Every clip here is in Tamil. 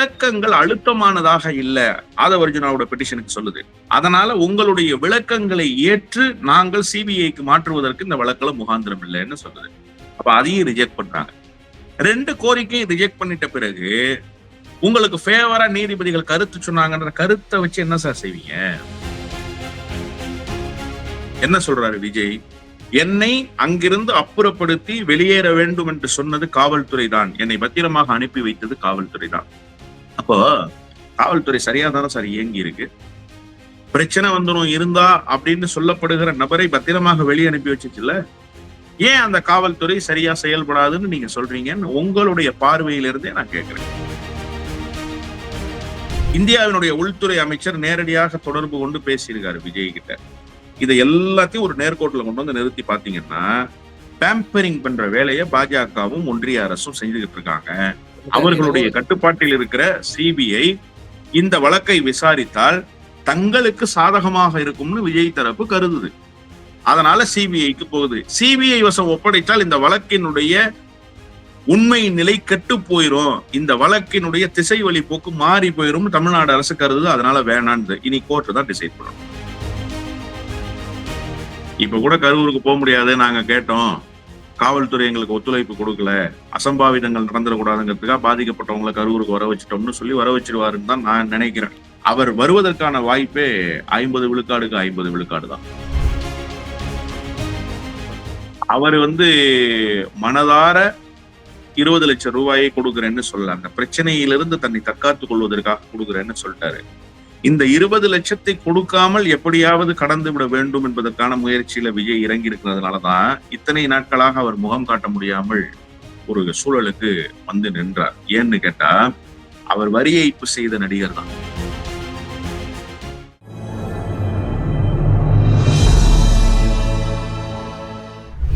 விளக்கங்கள் அழுத்தமானதாக இல்ல. ஆதவர்ஜுனாவோட பெட்டிஷனுக்கு சொல்லுது. அதனால உங்களுடைய விளக்கங்களை ஏற்று நாங்கள் சிபிஐக்கு மாற்றுவதற்கு இந்த வழக்கில் முகாந்திரம் இல்லைன்னு சொல்லுது. அப்ப அதையும் ரிஜெக்ட் பண்றாங்க. ரெண்டு கோரிக்கையும் ரிஜெக்ட் பண்ணிட்ட பிறகு உங்களுக்கு ஃபேவரா நீதிபதிகள் கருத்து சொன்னாங்கன்ற கருத்தை வச்சு என்ன சார் செய்வீங்க? என்ன சொல்றாரு விஜய்? என்னை அங்கிருந்து அப்புறப்படுத்தி வெளியேற வேண்டும் என்று சொன்னது காவல்துறை தான் என்னை பத்திரமாக அனுப்பி வைத்தது காவல்துறை தான் அப்போ காவல்துறை சரியா தானே சார் இயங்கி இருக்கு? பிரச்சனை வந்துடும் இருந்தா அப்படின்னு சொல்லப்படுகிற நபரை பத்திரமாக வெளியே அனுப்பி வச்சுச்சுல ஏன் அந்த காவல்துறை சரியா செயல்படாதுன்னு நீங்க சொல்றீங்கன்னு உங்களுடைய பார்வையிலிருந்தே நான் கேட்கிறேன் இந்தியாவினுடைய உள்துறை அமைச்சர் நேரடியாக தொடர்பு கொண்டு பேசியிருக்காரு விஜய் கிட்ட. இதை எல்லாத்தையும் ஒரு நேர்கோட்டில் கொண்டு வந்து நிறுத்தி பாத்தீங்கன்னா பேம்பரிங் பண்ற வேலையை பாஜகவும் ஒன்றிய அரசும் செஞ்சுக்கிட்டு இருக்காங்க. அவர்களுடைய கட்டுப்பாட்டில் இருக்கிற சிபிஐ இந்த வழக்கை விசாரித்தால் தங்களுக்கு சாதகமாக இருக்கும்னு விஜய் தரப்பு கருதுது. அதனால சிபிஐக்கு போகுது. சிபிஐ வசம் ஒப்படைத்தால் இந்த வழக்கினுடைய உண்மை நிலை கெட்டு போயிரும். இந்த வழக்கினுடைய திசை வழி போக்கு மாறி போயிரும் தமிழ்நாடு அரசு கருது அதனால வேணான்னு இனி கோர்ட்டு தான் டிசைட் பண்ணணும். இப்ப கூட கரூருக்கு போக முடியாது. நாங்க கேட்டோம். காவல்துறை எங்களுக்கு ஒத்துழைப்பு கொடுக்கல அசம்பாவிதங்கள் நடந்துடக்கூடாதுங்கிறதுக்காக பாதிக்கப்பட்டவங்களை கரூருக்கு வர வச்சிட்டோம்னு சொல்லி வர வச்சிருவாருன்னு தான் நான் நினைக்கிறேன். அவர் வருவதற்கான வாய்ப்பே ஐம்பது விழுக்காடுக்கு ஐம்பது விழுக்காடு தான் அவர் வந்து மனதார இருபது லட்சம் ரூபாயை கொடுக்குறேன்னு சொல்லல அந்த பிரச்சனையிலிருந்து தன்னை தற்காத்துக் கொள்வதற்காக கொடுக்குறேன்னு சொல்லிட்டாரு. இந்த இருபது லட்சத்தை கொடுக்காமல் எப்படியாவது கடந்து விட வேண்டும் என்பதற்கான முயற்சியில விஜய் இறங்கி இருக்கிறதுனாலதான் இத்தனை நாட்களாக அவர் முகம் காட்ட முடியாமல் ஒரு சூழலுக்கு வந்து நின்றார். ஏன்னு கேட்டா அவர் வரி ஏய்ப்பு செய்த நடிகர் தான்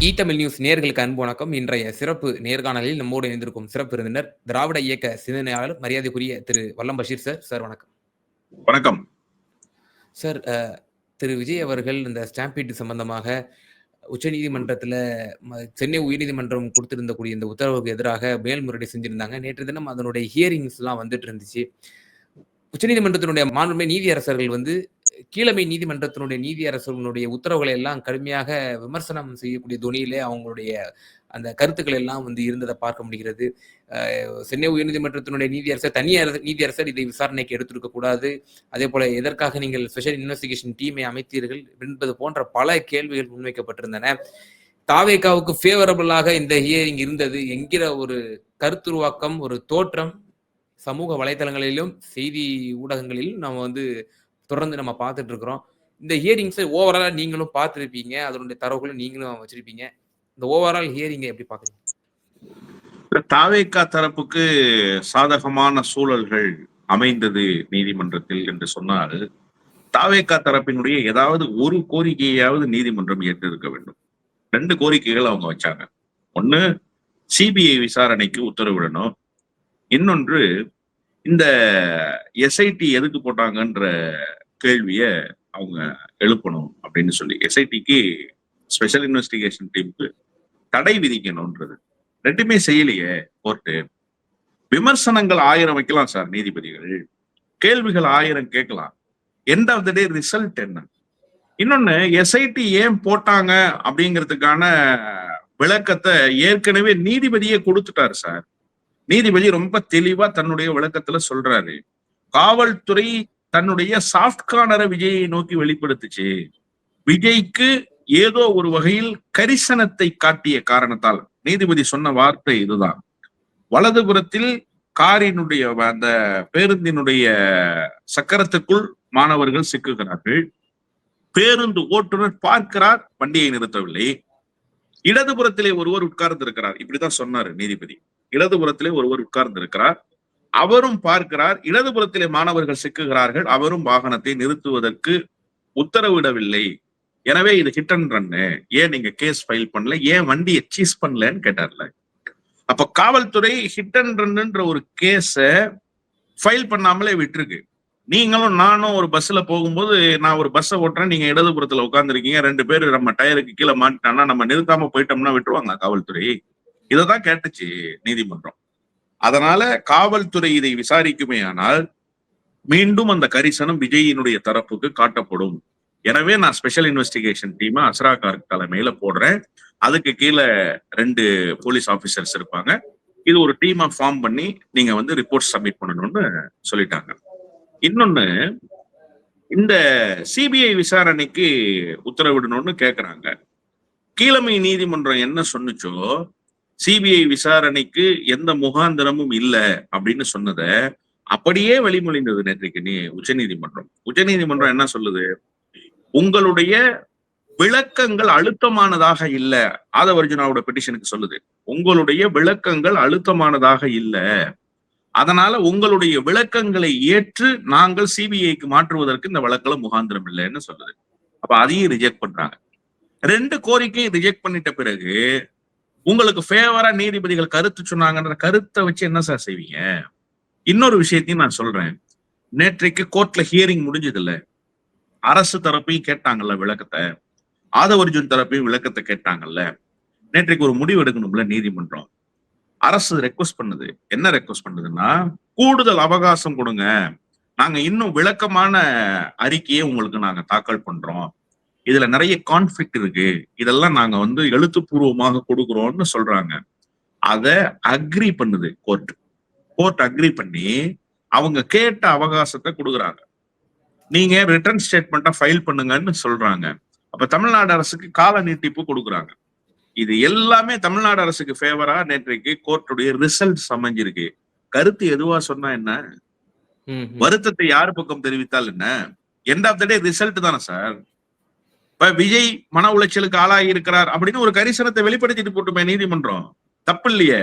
இ தமிழ் நியூஸ் நேர்களுக்கு அன்பு வணக்கம். இன்றைய சிறப்பு நேர்காணலில் நம்மோடு இணைந்திருக்கும் சிறப்பு விருந்தினர் திராவிட இயக்க சிந்தனையாளர் மரியாதைக்குரிய திரு வல்லம் பஷீர் சார். சார் வணக்கம். வணக்கம். சார் திரு விஜய் அவர்கள் இந்த ஸ்டாம்பீட் சம்பந்தமாக உச்சநீதிமன்றத்தில் ம- சென்னை உயர்நீதிமன்றம் கொடுத்திருந்தக்கூடிய இந்த உத்தரவுக்கு எதிராக மேல்முறையீடு செஞ்சிருந்தாங்க. நேற்று தினம் அதனுடைய ஹியரிங்ஸ்லாம் வந்துட்டு இருந்துச்சு உச்சநீதிமன்றத்தினுடைய மாண்புமை நீதியரசர்கள் வந்து கீழமை நீதிமன்றத்தினுடைய நீதியரசர்களுடைய உத்தரவுகளை எல்லாம் கடுமையாக விமர்சனம் செய்யக்கூடிய துணியிலே அவங்களுடைய அந்த கருத்துக்கள் எல்லாம் வந்து இருந்ததை பார்க்க முடிகிறது. சென்னை உயர்நீதிமன்றத்தினுடைய நீதியரசர் தனியார் நீதியரசர் இதை விசாரணைக்கு எடுத்திருக்க கூடாது. அதே போல எதற்காக நீங்கள் ஸ்பெஷல் இன்வெஸ்டிகேஷன் டீமை அமைத்தீர்கள் என்பது போன்ற பல கேள்விகள் முன்வைக்கப்பட்டிருந்தன. தாவேகாவுக்கு ஃபேவரபிளாக இந்த ஹியரிங் இருந்தது என்கிற ஒரு கருத்துருவாக்கம் ஒரு தோற்றம் சமூக வலைதளங்களிலும் செய்தி ஊடகங்களிலும் நம்ம வந்து தொடர்ந்து நம்ம பார்த்துட்டு இருக்கிறோம். இந்த ஹியரிங்ஸை ஓவரால நீங்களும் பார்த்துருப்பீங்க. அதனுடைய தரவுகளும் நீங்களும் வச்சிருப்பீங்க. இந்த ஓவரால் ஹியரிங்கை எப்படி பார்க்குறீங்க? தாவேக்கா தரப்புக்கு சாதகமான சூழல்கள் அமைந்தது நீதிமன்றத்தில் என்று சொன்னால் தாவேக்கா தரப்பினுடைய ஏதாவது ஒரு கோரிக்கையாவது நீதிமன்றம் ஏற்றிருக்க வேண்டும். ரெண்டு கோரிக்கைகள் அவங்க வச்சாங்க. ஒன்னு சிபிஐ விசாரணைக்கு உத்தரவிடணும். இன்னொன்று இந்த எஸ்ஐடி எதுக்கு போட்டாங்கன்ற கேள்விய அவங்க எழுப்பணும் அப்படின்னு சொல்லி. எஸ்ஐடிக்கு ஸ்பெஷல் இன்வெஸ்டிகேஷன் டீமுக்கு தடை விதிக்கணும்ன்றது. ரெண்டுமே செய்யலையே கோர்ட்டு விமர்சனங்கள் ஆயிரம் வைக்கலாம் சார் நீதிபதிகள். கேள்விகள் ஆயிரம் கேட்கலாம். End of the day result என்ன? இன்னொன்னு எஸ்ஐடி ஏன் போட்டாங்க அப்படிங்கிறதுக்கான விளக்கத்தை ஏற்கனவே நீதிபதியே கொடுத்துட்டாரு சார். நீதிபதி ரொம்ப தெளிவா தன்னுடைய விளக்கத்துல சொல்றாரு. காவல்துறை தன்னுடைய சாஃப்ட் கார்னரை விஜயை நோக்கி வெளிப்படுத்துச்சு. விஜய்க்கு ஏதோ ஒரு வகையில் கரிசனத்தை காட்டிய காரணத்தால். நீதிபதி சொன்ன வார்த்தை இதுதான். வலதுபுறத்தில் காரினுடைய அந்த பேருந்தினுடைய சக்கரத்துக்குள் மாணவர்கள் சிக்குகிறார்கள். பேருந்து ஓட்டுநர் பார்க்கிறார் வண்டியை நிறுத்தவில்லை. இடதுபுறத்திலே ஒருவர் உட்கார்ந்து இருக்கிறார் இப்படிதான் சொன்னாரு நீதிபதி. இடதுபுறத்திலே ஒருவர் உட்கார்ந்து இருக்கிறார் அவரும் பார்க்கிறார். இடதுபுறத்திலே மாணவர்கள் சிக்குகிறார்கள். அவரும் வாகனத்தை நிறுத்துவதற்கு உத்தரவிடவில்லை. எனவே இது ஹிட் அண்ட் ரன்னு ஏன் நீங்க கேஸ் ஃபைல் பண்ணல? ஏன் வண்டியை சீஸ் பண்ணலன்னு கேட்டார்ல? அப்ப காவல்துறை ஹிட் அண்ட் ரன்னுன்ற ஒரு கேஸ ஃபைல் பண்ணாமலே விட்டுருக்கு. நீங்களும் நானும் ஒரு பஸ்ல போகும்போது நான் ஒரு பஸ்ஸை ஓட்டுறேன் நீங்க இடதுபுறத்துல உட்காந்துருக்கீங்க ரெண்டு பேர் நம்ம டயருக்கு கீழே மாட்டிட்டான்னா நம்ம நிறுத்தாம போயிட்டோம்னா விட்டுருவாங்க காவல்துறை? இதைதான் கேட்டுச்சு நீதிமன்றம். அதனால காவல்துறை இதை விசாரிக்குமே ஆனால் மீண்டும் அந்த கரிசனம் விஜயினுடைய தரப்புக்கு காட்டப்படும். எனவே நான் ஸ்பெஷல் இன்வெஸ்டிகேஷன் டீமை அசரா கார்க் தலைமையில போடுறேன். அதுக்கு கீழே ரெண்டு போலீஸ் ஆபீசர்ஸ் இருப்பாங்க. இது ஒரு டீமா ஃபார்ம் பண்ணி நீங்க வந்து ரிப்போர்ட் சப்மிட் பண்ணணும்னு சொல்லிட்டாங்க. இன்னொன்னு இந்த சிபிஐ விசாரணைக்கு உத்தரவிடணும்னு கேக்குறாங்க. கீழமை நீதிமன்றம் என்ன சொன்னுச்சோ சிபிஐ விசாரணைக்கு எந்த முகாந்திரமும் இல்ல அப்படின்னு சொன்னத அப்படியே வெளிமொழிந்தது நேற்றைக்கு நீ உச்சநீதிமன்றம். உச்சநீதிமன்றம் என்ன சொல்லுது? உங்களுடைய விளக்கங்கள் அழுத்தமானதாக இல்ல. ஆதவர்ஜுனாவோட பெட்டிஷனுக்கு சொல்லுது. உங்களுடைய விளக்கங்கள் அழுத்தமானதாக இல்ல. அதனால உங்களுடைய விளக்கங்களை ஏற்று நாங்கள் சிபிஐக்கு மாற்றுவதற்கு இந்த வழக்கில் முகாந்திரம் இல்லைன்னு சொல்லுது. அப்ப அதையும் ரிஜெக்ட் பண்றாங்க. ரெண்டு கோரிக்கையும் ரிஜெக்ட் பண்ணிட்ட பிறகு உங்களுக்கு ஃபேவரா நீதிபதிகள் கருத்து சொன்னாங்கன்ற கருத்தை வச்சு என்ன சார் செய்வீங்க? இன்னொரு விஷயத்தையும் நான் சொல்றேன். நேற்றைக்கு கோர்ட்ல ஹியரிங் முடிஞ்சது இல்லை அரசு தரப்பையும் கேட்டாங்கல்ல விளக்கத்தை ஆதவர்ஜுன் தரப்பையும் விளக்கத்தை கேட்டாங்கல்ல. நேற்றைக்கு ஒரு முடிவு எடுக்கணும்ல நீதிமன்றம். அரசு ரெக்வஸ்ட் பண்ணுது. என்ன ரெக்வஸ்ட் பண்ணுதுன்னா கூடுதல் அவகாசம் கொடுங்க. நாங்க இன்னும் விளக்கமான அறிக்கையை உங்களுக்கு நாங்க தாக்கல் பண்றோம். இதுல நிறைய கான்ஃபிளிக் இருக்கு. இதெல்லாம் நாங்க வந்து எழுத்துப்பூர்வமாக கொடுக்குறோம்னு சொல்றாங்க. அத அக்ரி பண்ணுது கோர்ட் கோர்ட் அக்ரி பண்ணி அவங்க கேட்ட அவகாசத்தை கொடுக்குறாங்க. நீங்க ரிட்டர்ன் ஸ்டேட்மெண்ட்டா ஃபைல் பண்ணுங்கன்னு சொல்றாங்க. அப்ப தமிழ்நாடு அரசுக்கு கால நீட்டிப்பு கொடுக்குறாங்க. இது எல்லாமே தமிழ்நாடு அரசுக்கு ஃபேவரா நேற்றைக்கு கோர்ட்டுடைய ரிசல்ட் அமைஞ்சிருக்கு கருத்து எதுவா சொன்னா என்ன. வருத்தத்தை யார் பக்கம் தெரிவித்தால் என்ன? End of the day result தானே சார் இப்ப விஜய் மன உளைச்சலுக்கு ஆளாகி இருக்கிறார் அப்படின்னு ஒரு கரிசனத்தை வெளிப்படுத்திட்டு போட்டுமே நீதிமன்றம். தப்பு இல்லையே.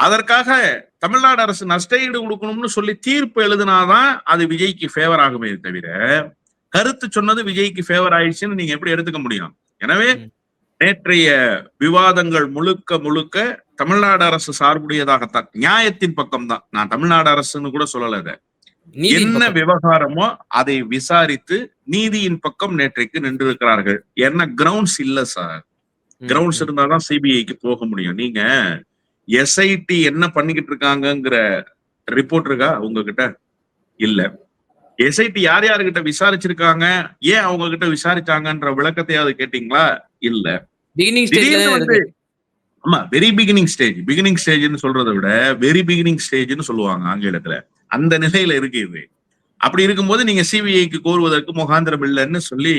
அதற்காக தமிழ்நாடு அரசு நஷ்டஈடு கொடுக்கணும்னு சொல்லி தீர்ப்பு எழுதினாதான் அது விஜய்க்கு ஃபேவர் ஆகுமே தவிர கருத்து சொன்னது விஜய்க்கு ஃபேவர் ஆயிடுச்சுன்னு நீங்க எப்படி எடுத்துக்க முடியும்? எனவே. நேற்றைய விவாதங்கள் முழுக்க முழுக்க தமிழ்நாடு அரசு சார்புடையதாகத்தான். நியாயத்தின் பக்கம் தான் நான் தமிழ்நாடு அரசுன்னு கூட சொல்லல என்ன. விவகாரமோ அதை விசாரித்து நீதியின் பக்கம் நேற்றைக்கு நின்றிருக்கிறார்கள். என்ன கிரவுண்ட்ஸ் இல்ல சார் கிரவுண்ட்ஸ். இருந்தாதான் சிபிஐக்கு போக முடியும். நீங்க எஸ்ஐடி என்ன பண்ணிக்கிட்டு இருக்காங்கங்கிற ரிப்போர்ட் இருக்கா உங்ககிட்ட? இல்ல. எஸ்ஐடி யார் யாருகிட்ட விசாரிச்சிருக்காங்க? ஏன் அவங்க கிட்ட விசாரிச்சாங்கன்ற விளக்கத்தையாவது கேட்டீங்களா? இல்ல. ஆமா வெரி பிகினிங் ஸ்டேஜ் பிகினிங் ஸ்டேஜ்னு சொல்றதை விட வெரி பிகினிங் ஸ்டேஜ்னு சொல்லுவாங்க ஆங்கிலத்துல. அந்த நிலையில இருக்கு இது. அப்படி இருக்கும்போது நீங்க சிபிஐக்கு கோருவதற்கு முகாந்திரம் இல்லைன்னு சொல்லி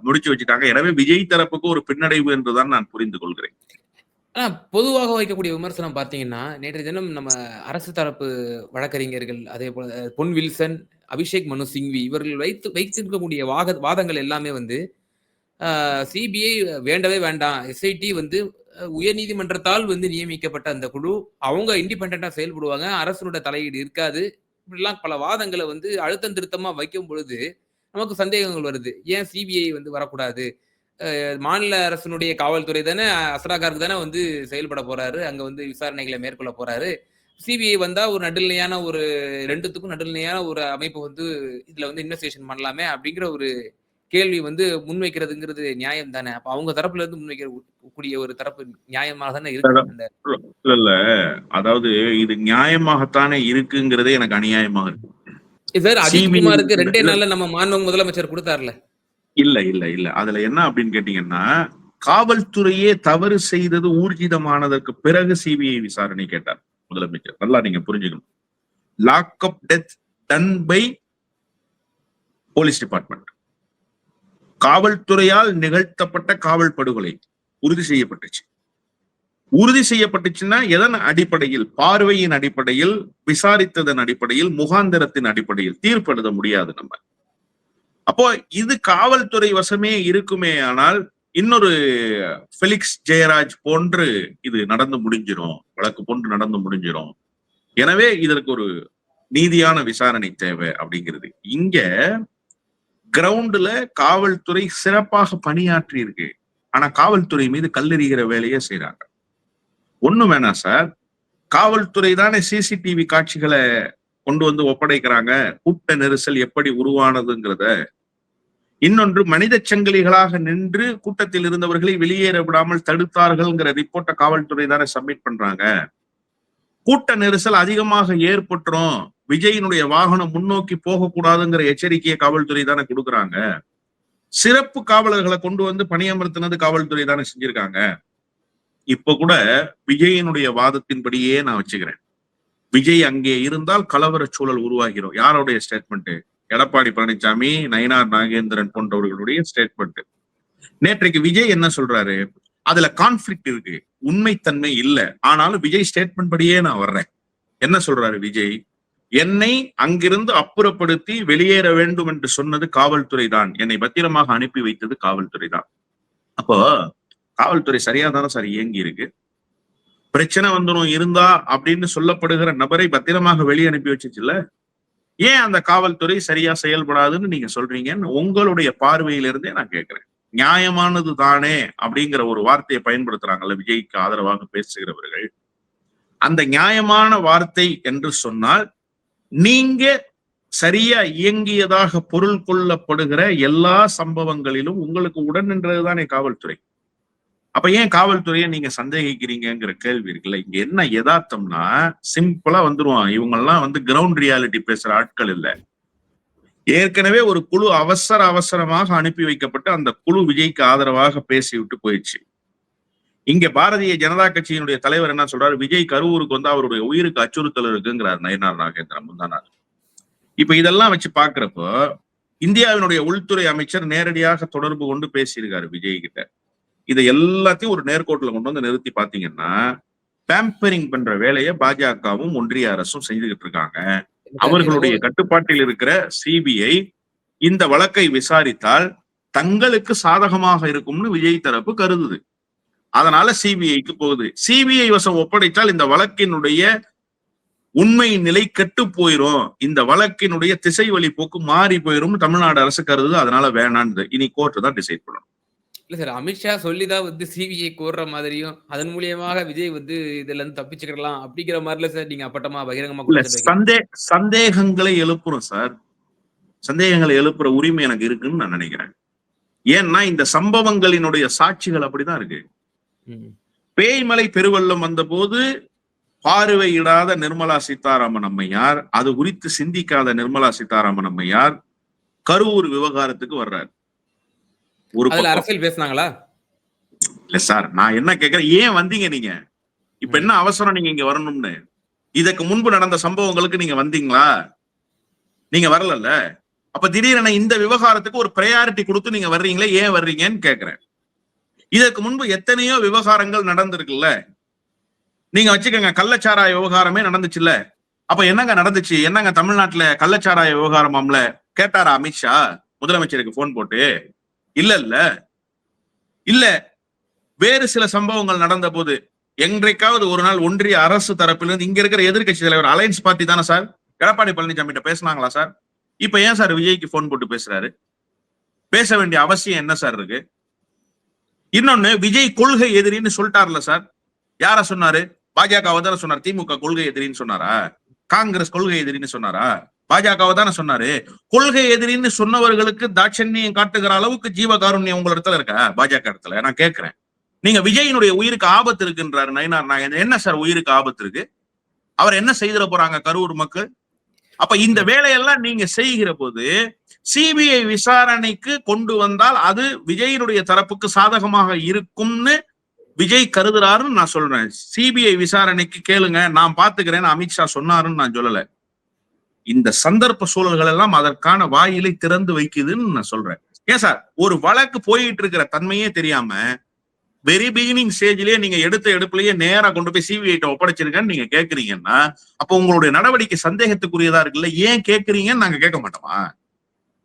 முடிச்சு வச்சுட்டாங்க. எனவே விஜய் தரப்புக்கு ஒரு பின்னடைவு என்றுதான் நான் புரிந்து கொள்கிறேன். ஆனா பொதுவாக வைக்கக்கூடிய விமர்சனம் பார்த்தீங்கன்னா நேற்று தினம் நம்ம அரசு தரப்பு வழக்கறிஞர்கள் அதே போல பொன் வில்சன் அபிஷேக் மனு சிங்வி இவர்கள் வைத்து வைத்திருக்கக்கூடிய வாக வாதங்கள் எல்லாமே வந்து சிபிஐ வேண்டவே வேண்டாம். எஸ்ஐடி வந்து உயர்நீதிமன்றத்தால் வந்து நியமிக்கப்பட்ட அந்த குழு அவங்க இண்டிபெண்டா செயல்படுவாங்க. அரசனோட தலையீடு இருக்காது. இப்படிலாம் பல வாதங்களை வந்து அழுத்தம் திருத்தமா வைக்கும் பொழுது நமக்கு சந்தேகங்கள் வருது. ஏன் சிபிஐ வந்து வரக்கூடாது? மாநில அரசினுடைய காவல்துறை தானே அஸ்ராகாருக்கு தானே வந்து செயல்பட போறாரு. அங்க வந்து விசாரணைகளை மேற்கொள்ள போறாரு. சிபிஐ வந்தா ஒரு நடுநிலையான ஒரு ரெண்டுத்துக்கும் நடுநிலையான ஒரு அமைப்பு வந்து இதுல வந்து இன்வெஸ்டிகேஷன் பண்ணலாமே அப்படிங்கிற ஒரு கேள்வி வந்து முன்வைக்கிறதுங்கிறது நியாயம் தானே. அப்ப அவங்க தரப்புல இருந்து முன்வைக்கிற கூடிய ஒரு தரப்பு நியாயமாக தானே இருக்கு இல்ல இல்ல அதாவது இது நியாயமாகத்தானே இருக்குங்கிறதே எனக்கு அநியாயமாக இருக்கு. சார் அஜித் CBI குமாருக்கு ரெண்டே. நாள்ல நம்ம மாண்பு முதலமைச்சர் கொடுத்தாருல. இல்ல இல்ல இல்ல. அதுல என்ன அப்படின்னு கேட்டீங்கன்னா காவல்துறையே தவறு செய்தது ஊர்ஜிதமானதற்கு பிறகு சிபிஐ விசாரணை கேட்டார் முதலமைச்சர். நல்லா நீங்க புரிஞ்சுக்கணும். Lock up death done by police department காவல்துறையால் நிகழ்த்தப்பட்ட காவல் படுகொலை உறுதி செய்யப்பட்டுச்சு. உறுதி செய்யப்பட்டுச்சுன்னா எதன் அடிப்படையில்? பார்வையின் அடிப்படையில் விசாரித்ததன் அடிப்படையில் முகாந்திரத்தின் அடிப்படையில். தீர்ப்பு எழுத முடியாது நம்ம. அப்போ இது காவல்துறை வசமே இருக்குமே ஆனால் இன்னொரு பெலிக்ஸ் ஜெயராஜ் போன்று இது நடந்து முடிஞ்சிடும் வழக்கு போன்று நடந்து முடிஞ்சிடும் எனவே இதற்கு ஒரு நீதியான விசாரணை தேவை அப்படிங்கிறது. இங்க கிரவுண்டுல காவல்துறை சிறப்பாக பணியாற்றி இருக்கு ஆனா காவல்துறை மீது கல்லெறிகிற வேலையை செய்றாங்க. ஒண்ணு வேணாம் சார். காவல்துறை தானே சிசிடிவி காட்சிகளை கொண்டு வந்து ஒப்படைக்கிறாங்க. கூட்ட நெரிசல் எப்படி உருவானதுங்கிறத. இன்னொன்று மனித சங்கிலிகளாக நின்று கூட்டத்தில் இருந்தவர்களை வெளியேற விடாமல் தடுத்தார்கள்ங்கிற ரிப்போர்ட்டை காவல்துறை தானே சப்மிட் பண்றாங்க. கூட்ட நெரிசல் அதிகமாக ஏற்பட்டுரும். விஜயினுடைய வாகனம் முன்னோக்கி போகக்கூடாதுங்கிற எச்சரிக்கையை காவல்துறை தானே கொடுக்குறாங்க. சிறப்பு காவலர்களை கொண்டு வந்து பணியமர்த்தினது காவல்துறை தானே செஞ்சிருக்காங்க. இப்ப கூட விஜயனுடைய வாதத்தின்படியே நான் வச்சுக்கிறேன். விஜய் அங்கே இருந்தால் கலவர சூழல் உருவாகிறோம். யாருடைய ஸ்டேட்மெண்ட் எடப்பாடி பழனிசாமி நயினார் நாகேந்திரன் போன்றவர்களுடைய ஸ்டேட்மெண்ட் நேற்றைக்கு விஜய் என்ன சொல்றாரு? அதுல கான்ஃபிளிக்ட் இருக்கு. உண்மைத்தன்மை இல்ல. ஆனாலும் விஜய் ஸ்டேட்மெண்ட் படியே நான் வர்றேன். என்ன சொல்றாரு விஜய்? என்னை அங்கிருந்து அப்புறப்படுத்தி வெளியேற வேண்டும் என்று சொன்னது காவல்துறை தான். என்னை பத்திரமாக அனுப்பி வைத்தது காவல்துறை தான். அப்போ காவல்துறை சரியா தானே சார் இயங்கி இருக்கு பிரச்சனை வந்துடும் இருந்தா அப்படின்னு சொல்லப்படுகிற நபரை பத்திரமாக வெளியே அனுப்பி வச்சுச்சுல ஏன் அந்த காவல்துறை சரியா செயல்படாதுன்னு நீங்க சொல்றீங்கன்னு உங்களுடைய பார்வையிலிருந்தே நான் கேட்கிறேன் நியாயமானது தானே அப்படிங்கிற ஒரு வார்த்தையை பயன்படுத்துறாங்கல்ல விஜய்க்கு ஆதரவாக பேசுகிறவர்கள். அந்த நியாயமான வார்த்தை என்று சொன்னால் நீங்க சரியா இயங்கியதாக பொருள் கொள்ளப்படுகிற எல்லா சம்பவங்களிலும் உங்களுக்கு உடன் நின்றதுதானே காவல்துறை. அப்ப ஏன் காவல்துறையை நீங்க சந்தேகிக்கிறீங்கிற கேள்வி இருக்குல்ல? இங்க என்ன யதார்த்தம்னா சிம்பிளா வந்துருவான். இவங்க எல்லாம் வந்து கிரவுண்ட் ரியாலிட்டி பேசுற ஆட்கள் இல்ல. ஏற்கனவே ஒரு குழு அவசர அவசரமாக அனுப்பி வைக்கப்பட்டு அந்த குழு விஜய்க்கு ஆதரவாக பேசி விட்டு போயிடுச்சு. இங்க பாரதிய ஜனதா கட்சியினுடைய தலைவர் என்ன சொல்றாரு? விஜய் கரூருக்கு வந்து அவருடைய உயிருக்கு அச்சுறுத்தல் இருக்குங்கிறார் நயனார் நாகேந்திரன் முந்தானார் இப்ப இதெல்லாம் வச்சு பாக்குறப்போ இந்தியாவினுடைய உள்துறை அமைச்சர் நேரடியாக தொடர்பு கொண்டு பேசியிருக்காரு விஜய் கிட்ட இதை எல்லாத்தையும் ஒரு நேர்கோட்டில் கொண்டு வந்து நிறுத்தி பாத்தீங்கன்னா பேம்பரிங் பண்ற வேலையை பாஜகவும் ஒன்றிய அரசும் செஞ்சுக்கிட்டு இருக்காங்க. அவர்களுடைய கட்டுப்பாட்டில் இருக்கிற சிபிஐ இந்த வழக்கை விசாரித்தால் தங்களுக்கு சாதகமாக இருக்கும்னு விஜய் தரப்பு கருதுது. அதனால சிபிஐக்கு போகுது. சிபிஐ வசம் ஒப்படைத்தால் இந்த வழக்கினுடைய உண்மை நிலை கெட்டு போயிரும். இந்த வழக்கினுடைய திசை வழி போக்கு மாறி போயிரும் தமிழ்நாடு அரசு கருது அதனால வேணான்னு இனி கோர்ட்டு தான் டிசைட் பண்ணணும். இல்ல சார் அமித்ஷா சொல்லிதான் வந்து சிபிஐ கோர்ற மாதிரியும் அதன் மூலியமாக விஜய் வந்து இதுல இருந்து தப்பிச்சுக்கலாம் அப்படிங்கிற மாதிரில சார் நீங்க அப்பட்டமா பகிரங்கமா. சந்தே சந்தேகங்களை எழுப்புறோம் சார். சந்தேகங்களை எழுப்புற உரிமை எனக்கு இருக்குன்னு நான் நினைக்கிறேன். ஏன்னா இந்த சம்பவங்களினுடைய சாட்சிகள் அப்படிதான் இருக்கு. பேய்மலை பெருவெள்ளம் வந்தபோது பார்வையிடாத நிர்மலா சீதாராமன் அம்மையார் அது குறித்து சிந்திக்காத நிர்மலா சீதாராமன் அம்மையார் கரூர் விவகாரத்துக்கு வர்றார். ஒரு அதுல அரசியல் பேசுனாங்களா? இல்ல சார் நான் என்ன கேக்குறேன் ஏன் வந்தீங்க நீங்க? இப்ப என்ன அவசரம் நீங்க இங்க வரணும்னு? இதற்கு முன்பு நடந்த சம்பவங்களுக்கு நீங்க வந்தீங்களா? நீங்க வரலல்ல? அப்ப திடீரென இந்த விவகாரத்துக்கு ஒரு ப்ரையாரிட்டி கொடுத்து நீங்க வர்றீங்களே ஏன் வர்றீங்கன்னு கேக்குறேன். இதற்கு முன்பு எத்தனையோ விவகாரங்கள் நடந்திருக்குல்ல? நீங்க வச்சுக்கோங்க கள்ளச்சாராய விவகாரமே நடந்துச்சுல்ல? அப்ப என்னங்க நடந்துச்சு? என்னங்க தமிழ்நாட்டுல கள்ளச்சாராய விவகாரமாம்ல? கேட்டாரா அமித்ஷா? முதலமைச்சருக்கு போன் போட்டு? இல்ல இல்ல இல்ல வேறு சில சம்பவங்கள் நடந்த போது என்றைக்காவது ஒரு நாள் ஒன்றிய அரசு தரப்பிலிருந்து இங்க இருக்கிற எதிர்க்கட்சி தலைவர் அலையன்ஸ் பார்ட்டி தானே சார்? எடப்பாடி பழனிசாமி கிட்ட பேசினாங்களா சார்? இப்ப ஏன் சார் விஜய்க்கு போன் போட்டு பேசுறாரு? பேச வேண்டிய அவசியம் என்ன சார் இருக்கு? இன்னொன்னு விஜய் கொள்கை எதிரின்னு சொல்லிட்டார்ல சார். யார சொன்னாரு? பாஜக தானே சொன்னார். திமுக கொள்கை எதிரின்னு சொன்னாரா? காங்கிரஸ் கொள்கை எதிரின்னு சொன்னாரா? பாஜகவை தானே சொன்னாரு? கொள்கை எதிரின்னு சொன்னவர்களுக்கு தாட்சண்யம் காட்டுகிற அளவுக்கு ஜீவகாருண்யம் உங்க இடத்துல இருக்கா? பாஜக இடத்துல. நான் கேட்கிறேன். நீங்க விஜயினுடைய உயிருக்கு ஆபத்து இருக்குன்றாரு நயனார் நான் என்ன சார் உயிருக்கு ஆபத்து இருக்கு? அவர் என்ன செய்திட போறாங்க கரூர் மக்கள்? அப்ப இந்த வேலையெல்லாம் நீங்க செய்கிற போது சிபிஐ விசாரணைக்கு கொண்டு வந்தால் அது விஜயினுடைய தரப்புக்கு சாதகமாக இருக்கும்னு விஜய் கருதுறாருன்னு நான் சொல்றேன். சிபிஐ விசாரணைக்கு கேளுங்க. நான் பாத்துக்கிறேன்னு அமித்ஷா சொன்னாருன்னு நான் சொல்லல. இந்த சந்தர்ப்ப சூழல்கள் எல்லாம் அதற்கான வாயிலை திறந்து வைக்குதுன்னு நான் சொல்றேன். ஏன் சார்? ஒரு வழக்கு போயிட்டு இருக்கிற தன்மையே தெரியாம வெரி பிகினிங் ஸ்டேஜ்லயே நீங்க எடுத்த எடுப்புலயே நேரா கொண்டு போய் சிபிஐ ஒப்படைச்சிருக்கேன்னு நீங்க கேக்குறீங்கன்னா அப்ப உங்களுடைய நடவடிக்கை சந்தேகத்துக்குரியதா இருக்குல்ல? ஏன் கேக்குறீங்கன்னு நாங்க கேட்க மாட்டோமா?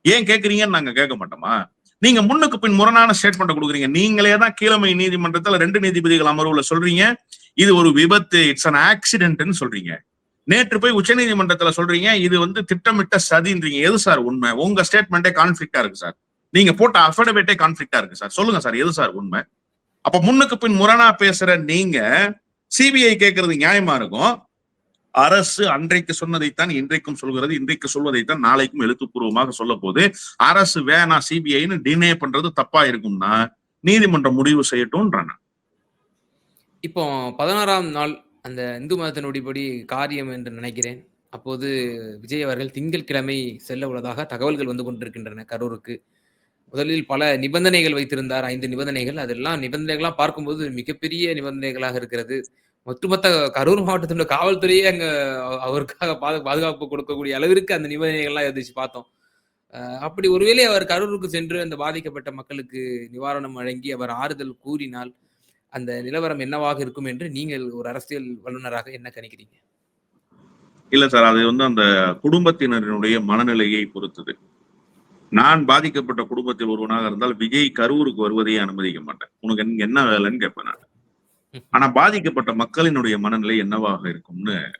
ஏன் கேக்குறீங்கன்னு நாங்க கேட்க மாட்டோமா? நீங்க முன்னுக்கு பின் முரணான ஸ்டேட்மெண்ட் கொடுக்குறீங்க. நீங்களே தான் கீழமை நீதிமன்றத்துல ரெண்டு நீதிபதிகள் அமர்வுல சொல்றீங்க. இது ஒரு விபத்து இட்ஸ் அன் ஆக்சிடென்ட்னு சொல்றீங்க. நேற்று போய் உச்சநீதிமன்றத்துல சொல்றீங்க இது வந்து திட்டமிட்ட சதின்றீங்க. எது சார் உண்மை? உங்க ஸ்டேட்மெண்டே கான்ஃபிளிக்டா இருக்கு சார். நீங்க போட்ட அஃபர்டபிட்டே கான்ஃபிளிக்டா இருக்கு சார். சொல்லுங்க சார் எது சார் உண்மை? அப்ப முன்னுக்கு பின் முரணா பேசுற நீங்க சிபிஐ கேட்கறது நியாயமா இருக்கும்? அரசு அன்றைக்கு சொன்னதைத்தான் இன்றைக்கும் சொல்கிறது இன்றைக்கு சொல்வதைத்தான் நாளைக்கும் எழுத்துப்பூர்வமாக சொல்ல போது அரசு வேணா சிபிஐன்னு டினே பண்றது தப்பா இருக்கும்னா நீதிமன்றம் முடிவு செய்யட்டும்ன்றாங்க. இப்போ பதினாறாம் நாள் அந்த இந்து மதத்தினுடையபடி காரியம் என்று நினைக்கிறேன். அப்போது விஜய் அவர்கள் திங்கட்கிழமை செல்ல உள்ளதாக தகவல்கள் வந்து கொண்டிருக்கின்றன கரூருக்கு. முதலில் பல நிபந்தனைகள் வைத்திருந்தார். ஐந்து நிபந்தனைகள். அதெல்லாம் நிபந்தனைகளாக பார்க்கும்போது மிகப்பெரிய நிபந்தனைகளாக இருக்கிறது. ஒட்டுமொத்த கரூர் மாவட்டத்தினுடைய காவல்துறையே அங்கே அவருக்காக பாது பாதுகாப்பு கொடுக்கக்கூடிய அளவிற்கு அந்த நிபந்தனைகள்லாம் எதிர்த்து பார்த்தோம். அப்படி ஒருவேளை அவர் கரூருக்கு சென்று அந்த பாதிக்கப்பட்ட மக்களுக்கு நிவாரணம் வழங்கி அவர் ஆறுதல் கூறினால், அந்த நிலவரம் என்னவாக இருக்கும் என்று நீங்கள் ஒரு அரசியல் வல்லுனராக என்ன கணிக்கிறீங்க? இல்ல சார். அது வந்து அந்த குடும்பத்தினரினுடைய மனநிலையை பொறுத்தது. நான் பாதிக்கப்பட்ட குடும்பத்தில் ஒருவனாக இருந்தால், விஜய் கரூருக்கு வருவதையே அனுமதிக்க மாட்டேன். உனக்கு என்ன வேலைன்னு கேட்பேன் நான் ஆனா பாதிக்கப்பட்ட மக்களினுடைய மனநிலை என்னவாக இருக்கும்னு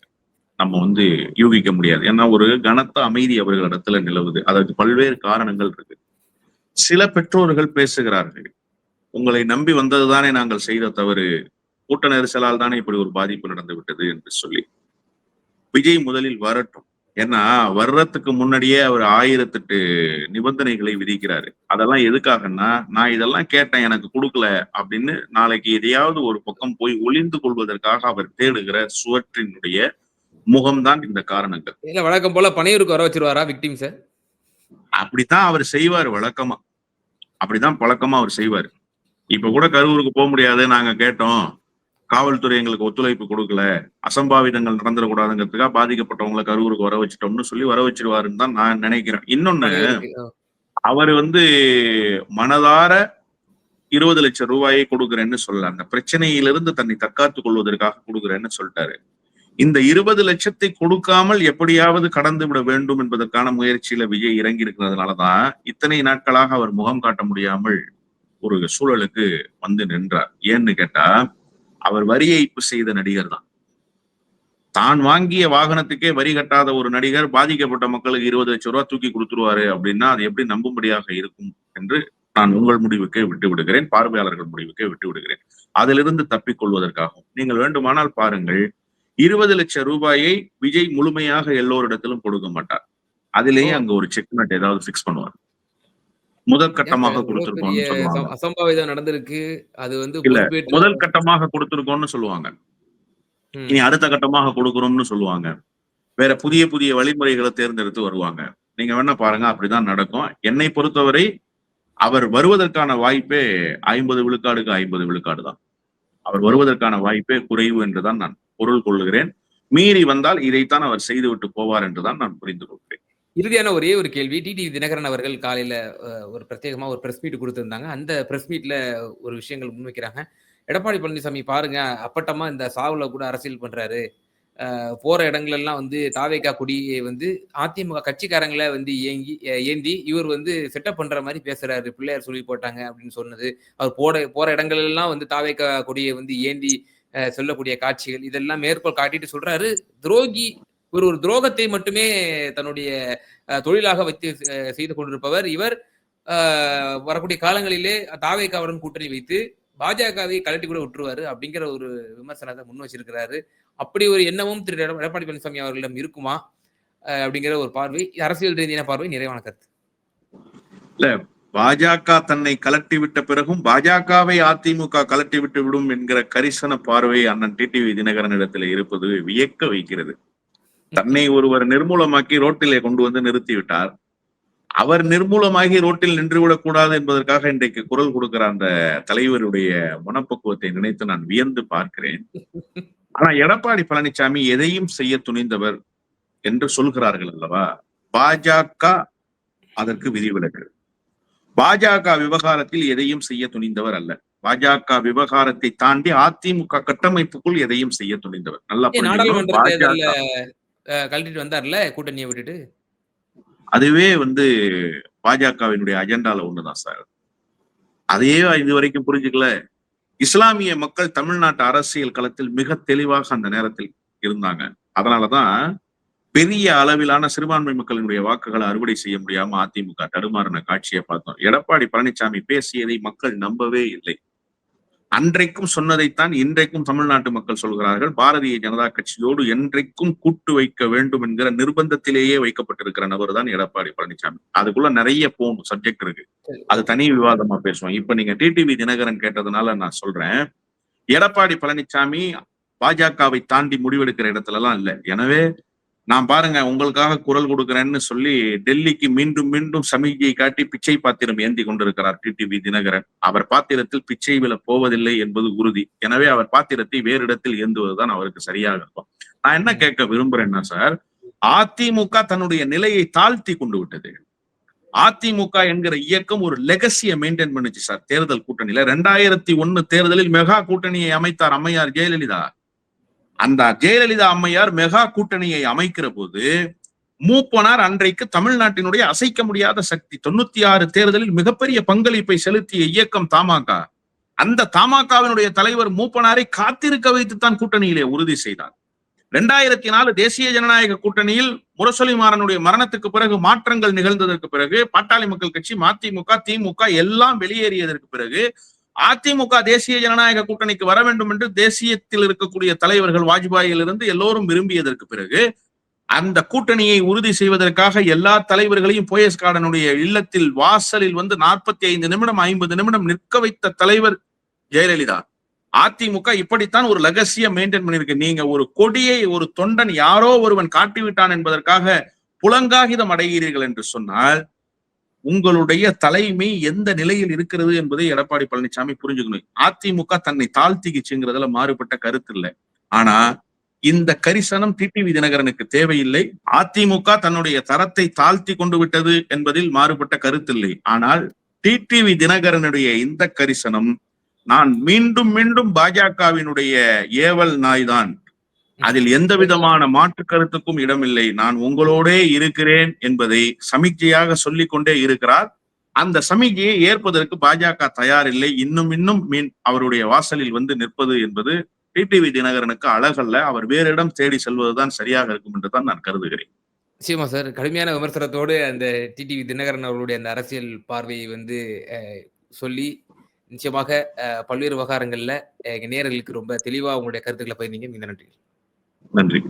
நம்ம வந்து யூகிக்க முடியாது. ஏன்னா ஒரு கனத்த அமைதி அவர்களிடத்துல நிலவுது. அதற்கு பல்வேறு காரணங்கள் இருக்கு. சில பெற்றோர்கள் பேசுகிறார்கள். உங்களை நம்பி வந்ததுதானே நாங்கள் செய்த தவறு. கூட்ட நெரிசலால் தானே இப்படி ஒரு பாதிப்பு நடந்து விட்டது என்று சொல்லி. விஜய் முதலில் வரட்டும். ஏன்னா வர்றதுக்கு முன்னாடியே அவர் 1008 நிபந்தனைகளை விதிக்கிறாரு. அதெல்லாம் எதுக்காகன்னா, நான் இதெல்லாம் கேட்டேன் எனக்கு குடுக்கல அப்படின்னு நாளைக்கு எதையாவது ஒரு பக்கம் போய் ஒளிந்து கொள்வதற்காக அவர் தேடுகிற சுவற்றினுடைய முகம்தான் இந்த காரணங்கள். இல்ல வழக்கம் போல பனையூருக்கு வர வச்சுருவாரா விக்டிம்ஸ? அப்படித்தான் அவர் செய்வாரு வழக்கமா. அப்படிதான் பழக்கமா அவர் செய்வாரு. இப்ப கூட கரூருக்கு போ முடியாது நாங்க கேட்டோம். காவல்துறை எங்களுக்கு ஒத்துழைப்பு கொடுக்கல. அசம்பாவிதங்கள் நடந்துடக்கூடாதுங்கிறதுக்காக பாதிக்கப்பட்டவங்கள கரூருக்கு வர வச்சுட்டோம்னு சொல்லி வர வச்சிருவாருன்னு தான் நான் நினைக்கிறேன். இன்னொன்னு. அவரு வந்து மனதார 20,00,000 ரூபாயை கொடுக்கிறேன்னு சொல்லல. அந்த பிரச்சனையிலிருந்து தன்னை தற்காத்துக் கொள்வதற்காக கொடுக்கிறேன்னு சொல்லிட்டாரு. இந்த 20,00,000 கொடுக்காமல் எப்படியாவது கடந்து விட வேண்டும் என்பதற்கான முயற்சியில விஜய் இறங்கி இருக்கிறதுனாலதான் இத்தனை நாட்களாக அவர் முகம் காட்ட முடியாமல் ஒரு சூழலுக்கு வந்து நின்றார். ஏன்னு கேட்டா, அவர் வரி ஏய்ப்பு செய்த நடிகர் தான். தான் வாங்கிய வாகனத்துக்கே வரி கட்டாத ஒரு நடிகர் பாதிக்கப்பட்ட மக்களுக்கு 20,00,000 ரூபாய் தூக்கி குடுத்துருவாரு அப்படின்னா, அது எப்படி நம்பும்படியாக இருக்கும் என்று நான் உங்கள் முடிவுக்கே விட்டு விடுகிறேன். பார்வையாளர்கள் முடிவுக்கே விட்டு விடுகிறேன். அதிலிருந்து தப்பிக் கொள்வதற்காகவும். நீங்கள் வேண்டுமானால் பாருங்கள். 20,00,000 ரூபாயை விஜய் முழுமையாக எல்லோரிடத்திலும் கொடுக்க மாட்டார். அதிலேயே! அங்க ஒரு செக் மேட் ஏதாவது ஃபிக்ஸ் பண்ணுவார். முதல் கட்டமாக. அசம் அசம்பாவிதம் நடந்திருக்கு. அது வந்து இல்ல. முதல் கட்டமாக கொடுத்திருக்கோம்னு சொல்லுவாங்க. இனி அடுத்த கட்டமாக கொடுக்கிறோம்னு சொல்லுவாங்க. வேற புதிய புதிய வழிமுறைகள தேர்ந்தெடுத்து வருவாங்க. நீங்க வேணா பாருங்க அப்படிதான் நடக்கும். என்னை பொறுத்தவரை அவர் வருவதற்கான வாய்ப்பே 50 விழுக்காடுக்கு 50 விழுக்காடு தான். அவர் வருவதற்கான வாய்ப்பே குறைவு என்றுதான் நான் பொருள் கொள்ளுகிறேன். மீறி வந்தால் இதைத்தான் அவர் செய்துவிட்டு போவார் என்றுதான் நான் புரிந்து கொள்கிறேன். இறுதியான ஒரே ஒரு கேள்வி. டிடிவி தினகரன் அவர்கள் காலையில ஒரு பிரத்யேகமா ஒரு பிரஸ் மீட் கொடுத்திருந்தாங்க அந்த பிரஸ் மீட்ல ஒரு விஷயங்கள் முன்வைக்கிறாங்க. எடப்பாடி பழனிசாமி பாருங்க, அப்பட்டமா இந்த சாவுல கூட அரசியல் பண்றாரு. போற இடங்கள்லாம் வந்து தாவேக்கா கொடியை வந்து அதிமுக கட்சிக்காரங்களை வந்து ஏங்கி ஏந்தி இவர் வந்து செட்டப் பண்ற மாதிரி பேசுறாரு. பிள்ளையார் சொல்லி போட்டாங்க அப்படின்னு சொன்னது. அவர் போட போற இடங்கள்லாம் வந்து தாவேகா கொடியை வந்து ஏந்தி சொல்லக்கூடிய காட்சிகள். இதெல்லாம் மேற்கோள் காட்டிட்டு சொல்றாரு. துரோகி இவர் ஒரு துரோகத்தை மட்டுமே தன்னுடைய தொழிலாக வைத்து செய்து கொண்டிருப்பவர். இவர் வரக்கூடிய காலங்களிலே தாவேகாவுடன் கூட்டணி வைத்து பாஜகவை கழட்டி கூட விட்டுருவாரு அப்படிங்கிற ஒரு விமர்சனத்தை முன் வச்சிருக்கிறாரு. அப்படி ஒரு எண்ணமும் திரு எடப்பாடி பழனிசாமி அவர்களிடம் இருக்குமா? அப்படிங்கிற ஒரு பார்வை. அரசியல் ரீதியான பார்வை. நிறைவான கருத்து. இல்ல. பாஜக தன்னை கலட்டி விட்ட பிறகும் பாஜகவை அதிமுக கலட்டி விட்டு விடும் என்கிற கரிசன பார்வை அண்ணன் டிடிவி தினகரன் இடத்துல இருப்பது வியக்க வைக்கிறது. தன்னை ஒருவர் நிர்மூலமாக்கி ரோட்டிலே கொண்டு வந்து நிறுத்தி விட்டார். அவர் நிர்மூலமாகி ரோட்டில் நின்றுவிடக் கூடாது என்பதற்காக இன்றைக்கு குரல் கொடுக்கிற அந்த தலைவருடைய மனப்பக்குவத்தை நினைத்து நான் வியந்து பார்க்கிறேன். ஆனா எடப்பாடி பழனிசாமி எதையும் செய்ய துணிந்தவர் என்று சொல்கிறார்கள் அல்லவா? பாஜக அதற்கு விதிவிலக்கு. பாஜக விவகாரத்தில் எதையும் செய்ய துணிந்தவர் அல்ல. பாஜக விவகாரத்தை தாண்டி அதிமுக கட்டமைப்புக்குள் எதையும் செய்ய துணிந்தவர். நல்லா கழட்டிட்டு வந்தார்ல கூட்டணியை விட்டுட்டு? அதுவே வந்து பாஜகவினுடைய அஜெண்டால ஒண்ணுதான் சார். அதையே இது வரைக்கும் புரிஞ்சுக்கல. இஸ்லாமிய மக்கள் தமிழ்நாட்டு அரசியல் களத்தில் மிக தெளிவாக அந்த நேரத்தில் இருந்தாங்க. அதனாலதான் பெரிய அளவிலான சிறுபான்மை மக்களினுடைய வாக்குகளை அறுவடை செய்ய முடியாம அதிமுக தடுமாறின காட்சியை பார்த்தோம். எடப்பாடி பழனிசாமி பேசியதை மக்கள் நம்பவே இல்லை. அன்றைக்கும் சொன்னதைத்தான் இன்றைக்கும் தமிழ்நாட்டு மக்கள் சொல்கிறார்கள். பாரதிய ஜனதா கட்சியோடு என்றைக்கும் கூட்டு வைக்க வேண்டும் என்கிற நிர்பந்தத்திலேயே வைக்கப்பட்டிருக்கிற நபர் தான் எடப்பாடி பழனிசாமி. அதுக்குள்ள நிறைய போகும் சப்ஜெக்ட் இருக்கு. அது தனி விவாதமா பேசுவோம். இப்ப நீங்க டிடிவி தினகரன் கேட்டதுனால நான் சொல்றேன். எடப்பாடி பழனிசாமி பாஜகவை தாண்டி முடிவெடுக்கிற இடத்துல எல்லாம் இல்ல எனவே நான் பாருங்க உங்களுக்காக குரல் கொடுக்கிறேன்னு சொல்லி டெல்லிக்கு மீண்டும் மீண்டும் சமிகையை காட்டி பிச்சை பாத்திரம் ஏந்தி கொண்டிருக்கிறார் டிடிவி தினகரன். அவர் பாத்திரத்தில் பிச்சை விழ போவதில்லை என்பது உறுதி. எனவே அவர் பாத்திரத்தை வேறு இடத்தில் ஏந்துவதுதான் அவருக்கு சரியாக இருக்கும். நான் என்ன கேட்க விரும்புறேன்னா சார் அதிமுக தன்னுடைய நிலையை தாழ்த்தி கொண்டு விட்டது. அதிமுக என்கிற இயக்கம் ஒரு லெகசியை மெயின்டைன் பண்ணுச்சு சார் தேர்தல் கூட்டணியில. ரெண்டாயிரத்தி ஒன்னு தேர்தலில் மெகா கூட்டணியை அமைத்தார் அம்மையார் ஜெயலலிதா. அந்த ஜெயலலிதா அம்மையார் மெகா கூட்டணியை அமைக்கிற போது மூப்பனார் அன்றைக்கு தமிழ்நாட்டினுடைய அசைக்க முடியாத சக்தி தொண்ணூத்தி ஆறு தேர்தலில் மிகப்பெரிய பங்களிப்பை செலுத்திய இயக்கம் தமாக. அந்த தமாகவினுடைய தலைவர் மூப்பனாரை காத்திருக்க வைத்துத்தான் கூட்டணியிலே உறுதி செய்தார். ரெண்டாயிரத்தி நாலு தேசிய ஜனநாயக கூட்டணியில் முரசொலி மாறனுடைய மரணத்துக்கு பிறகு மாற்றங்கள் நிகழ்ந்ததற்கு பிறகு பாட்டாளி மக்கள் கட்சி மதிமுக திமுக எல்லாம் வெளியேறியதற்கு பிறகு அதிமுக தேசிய ஜனநாயக கூட்டணிக்கு வர வேண்டும் என்று தேசியத்தில் இருக்கக்கூடிய தலைவர்கள் வாஜ்பாயிலிருந்து எல்லோரும் விரும்பியதற்கு பிறகு அந்த கூட்டணியை உறுதி செய்வதற்காக எல்லா தலைவர்களையும் போயஸ் கார்டனுடைய இல்லத்தில் வாசலில் வந்து நாற்பத்தி ஐந்து நிமிடம் ஐம்பது நிமிடம் நிற்க வைத்த தலைவர் ஜெயலலிதா. அதிமுக இப்படித்தான் ஒரு லகசிய மெயின்டைன் பண்ணிருக்கு நீங்க ஒரு கொடியை ஒரு தொண்டன் யாரோ ஒருவன் காட்டிவிட்டான் என்பதற்காக புலங்காகிதம் அடைகிறீர்கள் என்று சொன்னால் உங்களுடைய தலைமை எந்த நிலையில் இருக்கிறது என்பதை எடப்பாடி பழனிசாமி புரிஞ்சுக்கணும். அதிமுக தன்னை தாழ்த்திக்கிச்சுங்கிறதுல மாறுபட்ட கருத்து இல்லை. ஆனா இந்த கரிசனம் டிடிவி தினகரனுக்கு தேவையில்லை. அதிமுக தன்னுடைய தரத்தை தாழ்த்தி கொண்டு விட்டது என்பதில் மாறுபட்ட கருத்தில்லை ஆனால் டிடிவி தினகரனுடைய இந்த கரிசனம் நான் மீண்டும் மீண்டும் பாஜகவினுடைய ஏவல் நாய்தான் அதில் எந்த விதமான மாற்று கருத்துக்கும் இடமில்லை. நான் உங்களோடே இருக்கிறேன் என்பதை சமிக்ஞையாக சொல்லிக் கொண்டே இருக்கிறார். அந்த சமிக்ஞையை ஏற்பதற்கு பாஜக தயாரில்லை. இன்னும் இன்னும் மீன் அவருடைய வாசலில் வந்து நிற்பது என்பது டிடிவி தினகரனுக்கு அழகல்ல. அவர் வேறு இடம் தேடி செல்வதுதான் சரியாக இருக்கும் என்று தான் நான் கருதுகிறேன். நிச்சயமா சார். கடுமையான விமர்சனத்தோடு அந்த டிடிவி தினகரன் அவர்களுடைய அந்த அரசியல் பார்வையை வந்து சொல்லி நிச்சயமாக பல்வேறு விவகாரங்கள்ல அஹ், எங்க நேயர்களுக்கு ரொம்ப தெளிவா உங்களுடைய கருத்துக்களை பகிர்ந்தீங்க. மிக நன்றி நன்றி.